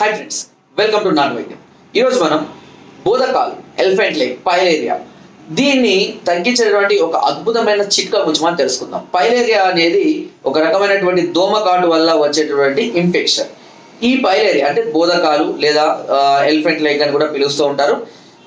Hi friends welcome to నాన్ వైద్యం ఈరోజు మనం బోధకాలు ఎలిఫెంట్ లేక్ పైలేరియా దీన్ని తగ్గించేటువంటి ఒక అద్భుతమైన చిట్కా గురించి మనం తెలుసుకుందాం. పైలేరియా అనేది ఒక రకమైనటువంటి దోమకాటు వల్ల వచ్చేటటువంటి ఇన్ఫెక్షన్ ఈ పైలేరియా అంటే బోధకాలు లేదా ఎలిఫెంట్ లేక్ అని కూడా పిలుస్తూ ఉంటారు.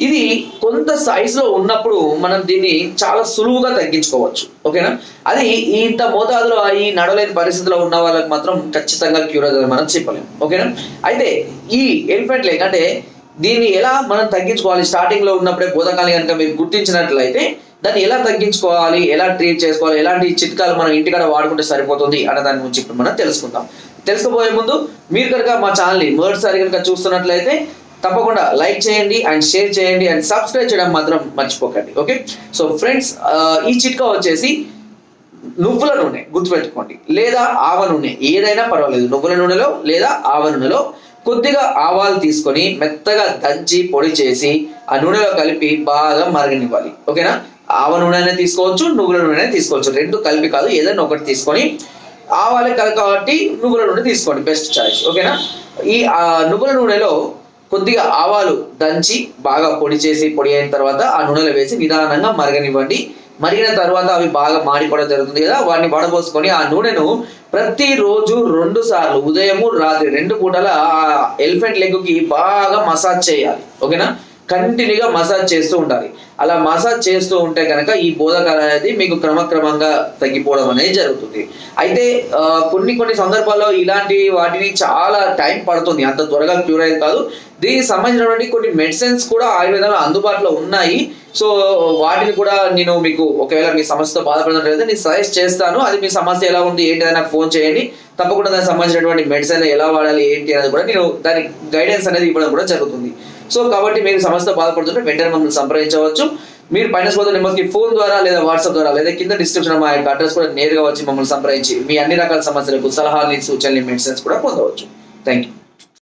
ఇది కొంత సైజులో ఉన్నప్పుడు మనం దీన్ని చాలా సులువుగా తగ్గించుకోవచ్చు. ఓకేనా? అది ఇంత మోతాదులో ఈ నడవలేని పరిస్థితిలో ఉన్న వాళ్ళకి మాత్రం ఖచ్చితంగా క్యూర్ అవుతుంది మనం చెప్పలేము ఓకేనా? అయితే ఈ ఎలిఫెంట్ లేక్ అంటే దీన్ని ఎలా మనం తగ్గించుకోవాలి? స్టార్టింగ్లో ఉన్నప్పుడే బోధకాలు కనుక మీరు గుర్తించినట్లయితే దాన్ని ఎలా తగ్గించుకోవాలి? ఎలా ట్రీట్ చేసుకోవాలి? ఎలాంటి చిట్కాలు మనం ఇంటికాడ వాడుకుంటే సరిపోతుంది? అన్న దాని గురించి ఇప్పుడు మనం తెలుసుకుందాం. తెలుసుకోబోయే ముందు మీరు కనుక మా ఛానల్ని మొదటిసారి కనుక చూస్తున్నట్లయితే తప్పకుండా లైక్ చేయండి అండ్ షేర్ చేయండి అండ్ సబ్స్క్రైబ్ చేయడం మాత్రం మర్చిపోకండి ఓకే? సో ఫ్రెండ్స్ ఈ చిట్కా వచ్చేసి నువ్వుల నూనె గుర్తుపెట్టుకోండి. లేదా ఆవ నూనె ఏదైనా పర్వాలేదు. నువ్వుల నూనెలో లేదా ఆవ నూనెలో కొద్దిగా ఆవాలు తీసుకొని మెత్తగా దంచి పొడి చేసి ఆ నూనెలో కలిపి బాగా మరగనివ్వాలి. ఓకేనా? ఆవ నూనె తీసుకోవచ్చు నువ్వుల నూనె తీసుకోవచ్చు. రెండు కలిపి కాదు ఏదైనా ఒకటి తీసుకొని ఆవాలే కల కాబట్టి నువ్వుల నూనె తీసుకోండి బెస్ట్ చాయిస్. ఓకేనా? ఈ ఆ, నువ్వుల నూనెలో కొద్దిగా ఆవాలు దంచి బాగా పొడి చేసి పొడి అయిన తర్వాత ఆ నూనెలో వేసి నిదానంగా మరగనివ్వండి. మరిగిన తర్వాత అవి బాగా మాడిపోవడం జరుగుతుంది కదా వాటిని వడపోసుకొని ఆ నూనెను ప్రతిరోజు రెండు సార్లు ఉదయము రాత్రి రెండు పూటల ఆ ఎలిఫెంట్ లెగ్కి బాగా మసాజ్ చేయాలి. ఓకేనా? కంటిన్యూగా మసాజ్ చేస్తూ ఉండాలి. అలా మసాజ్ చేస్తూ ఉంటే కనుక ఈ బోధకాలు అనేది మీకు క్రమక్రమంగా తగ్గిపోవడం అనేది జరుగుతుంది. అయితే కొన్ని కొన్ని సందర్భాల్లో ఇలాంటి వాటిని చాలా టైం పడుతుంది. అంత త్వరగా క్యూర్ అయ్యేది కాదు. దీనికి సంబంధించినటువంటి కొన్ని మెడిసిన్స్ కూడా ఆయుర్వేదంలో అందుబాటులో ఉన్నాయి. సో వాటిని కూడా నేను మీకు ఒకవేళ మీ సమస్యతో బాధపడుతున్నట్లయితే నేను సజెస్ట్ చేస్తాను. అది మీ సమస్య ఎలా ఉంది ఏంటి అని నాకు ఫోన్ చేయండి. తప్పకుండా దానికి సంబంధించినటువంటి మెడిసిన్ ఎలా వాడాలి ఏంటి అనేది కూడా నేను దానికి గైడెన్స్ అనేది ఇవ్వడం కూడా జరుగుతుంది. సో కాబట్టి మీరు సమస్యతో బాధపడుతుంటే వెంటనే మమ్మల్ని సంప్రదించవచ్చు. మీరు పైన సోదరు నెంబర్కి ఫోన్ ద్వారా లేదా వాట్సాప్ ద్వారా లేదా కింద డిస్క్రిప్షన్ మా యొక్క అడ్రస్ కూడా నేరుగా వచ్చి మమ్మల్ని సంప్రదించి మీ అన్ని రకాల సమస్యలకు సలహాలు సూచనలు మెడిసిన్స్ కూడా పొందవచ్చు. Thank you